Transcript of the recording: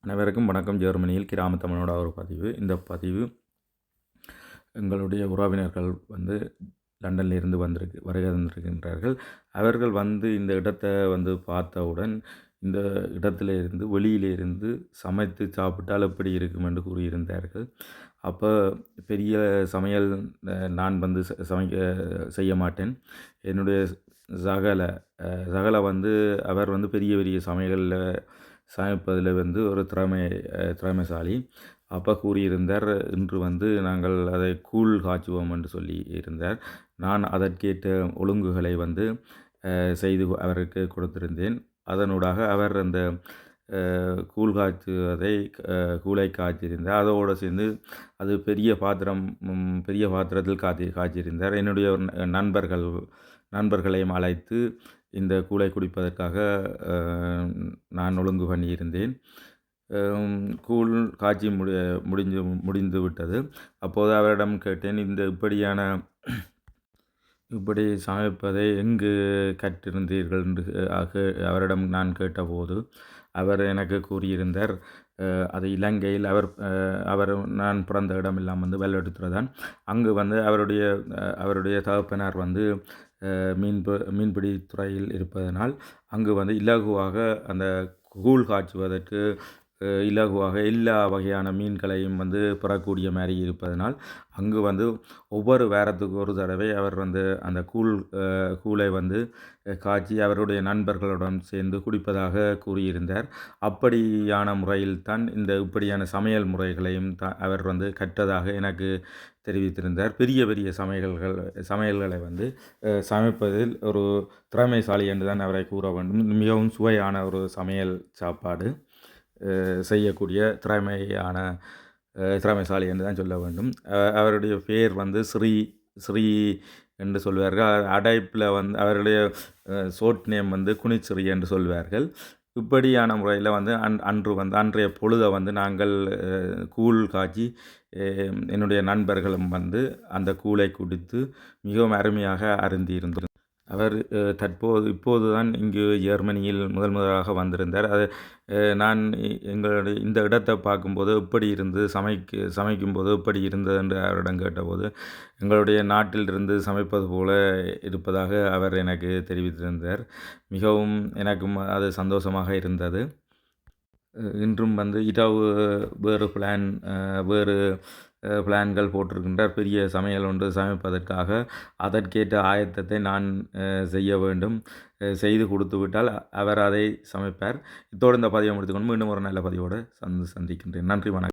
அனைவருக்கும் வணக்கம். ஜெர்மனியில் கிராம தமிழோட ஒரு பதிவு. இந்த பதிவு எங்களுடைய உறவினர்கள் வந்து லண்டனில் இருந்து வந்திருக்கு வருகை தந்திருக்கின்றார்கள். அவர்கள் வந்து இந்த இடத்தை வந்து பார்த்தவுடன் இந்த இடத்துல இருந்து வெளியில சமைத்து சாப்பிட்டால் எப்படி இருக்கும் என்று கூறியிருந்தார்கள். அப்போ பெரிய சமையல் நான் வந்து ச- சமைக்க செய்ய மாட்டேன். என்னுடைய சகல சகல வந்து அவர் வந்து பெரிய பெரிய சமையலில் சமைப்பதில் வந்து ஒரு திறமை திறமைசாலி. அப்போ கூறியிருந்தார் இன்று வந்து நாங்கள் அதை கூழ் காய்ச்சுவோம் என்று சொல்லி இருந்தார். நான் அதற்கேற்ற ஒழுங்குகளை வந்து செய்து அவருக்கு கொடுத்திருந்தேன். அதனூடாக அவர் அந்த கூழ் காய்ச்சுவதை அஹ், கூழை அதோடு சேர்ந்து அது பெரிய பாத்திரம் பெரிய பாத்திரத்தில் காய்ச்சி காய்ச்சிருந்தார். என்னுடைய நண்பர்கள் நண்பர்களையும் அழைத்து இந்த கூழை குடிப்பதற்காக நான் ஒழுங்கு பண்ணியிருந்தேன் கூழ் காய்ச்சி முடி முடிஞ்சு முடிந்து விட்டது. அப்போது அவரிடம் கேட்டேன் இந்த இப்படியான இப்படி சமைப்பதை எங்கு கற்றிருந்தீர்கள்? என்று அவரிடம் நான் கேட்டபோது அவர் எனக்கு கூறியிருந்தார் அது இலங்கையில் அவர் அவர் நான் பிறந்த இடமெல்லாம் வந்து வெள்ளெடுத்துறதான் அங்கு வந்து அவருடைய அவருடைய தகப்பனார் வந்து மீன்ப மீன்பிடி துறையில் இருப்பதனால் அங்கு வந்து இலகுவாக அந்த கூழ் காய்ச்சுவதற்கு இலகுவாக எல்லா வகையான மீன்களையும் வந்து பெறக்கூடிய மாதிரி இருப்பதனால் அங்கு வந்து ஒவ்வொரு வாரத்துக்கு ஒரு தடவை அவர் வந்து அந்த கூழ் கூழை வந்து காய்ச்சி அவருடைய நண்பர்களுடன் சேர்ந்து குடிப்பதாக கூறியிருந்தார். அப்படியான முறையில் தான் இந்த இப்படியான சமையல் முறைகளையும் த அவர் வந்து கற்றதாக எனக்கு தெரிவித்திருந்தார். பெரிய பெரிய சமையல்கள் சமையல்களை வந்து சமைப்பதில் ஒரு திறமைசாலி என்று தான் அவரை கூற வேண்டும். மிகவும் சுவையான ஒரு சமையல் சாப்பாடு. செய்யக்கூடிய திறமையான திறமைசாலி என்று தான் சொல்ல வேண்டும். அவருடைய பேர் வந்து ஸ்ரீ ஸ்ரீ என்று சொல்வார்கள். அடைப்பில் வந்து அவருடைய சோட் நேம் வந்து குனிச்சிறி என்று சொல்வார்கள். இப்படியான முறையில் வந்து அன் அன்று வந்து அன்றைய பொழுதை வந்து நாங்கள் கூழ் காய்ச்சி என்னுடைய நண்பர்களும் வந்து அந்த கூழை குடித்து மிகவும் அருமையாக அருந்தியிருந்தோம் அவர் தற்போது இப்போது தான் இங்கு ஜெர்மனியில் முதல் முதலாக வந்திருந்தார். அது நான் எங்களுடைய இந்த இடத்தை பார்க்கும்போது எப்படி இருந்து சமைக்க சமைக்கும்போது எப்படி இருந்தது என்று அவரிடம் கேட்டபோது எங்களுடைய நாட்டில் இருந்து சமைப்பது போல இருப்பதாக அவர் எனக்கு தெரிவித்திருந்தார். மிகவும் எனக்கும் அது சந்தோஷமாக இருந்தது. இன்றும் வந்து இரவு வேறு பிளான் வேறு பிளான்கள் போட்டிருக்கின்றார் பெரிய சமையல் ஒன்று சமைப்பதற்காக. அதற்கேற்ற ஆயத்தத்தை நான் செய்ய வேண்டும். செய்து கொடுத்து விட்டால் அவர் அதை சமைப்பார். இத்தோடு இந்த பதிவை முடித்துக்கொண்டு மீண்டும் ஒரு நல்ல பதிவோடு சந்து சந்திக்கின்றேன். நன்றி வணக்கம்.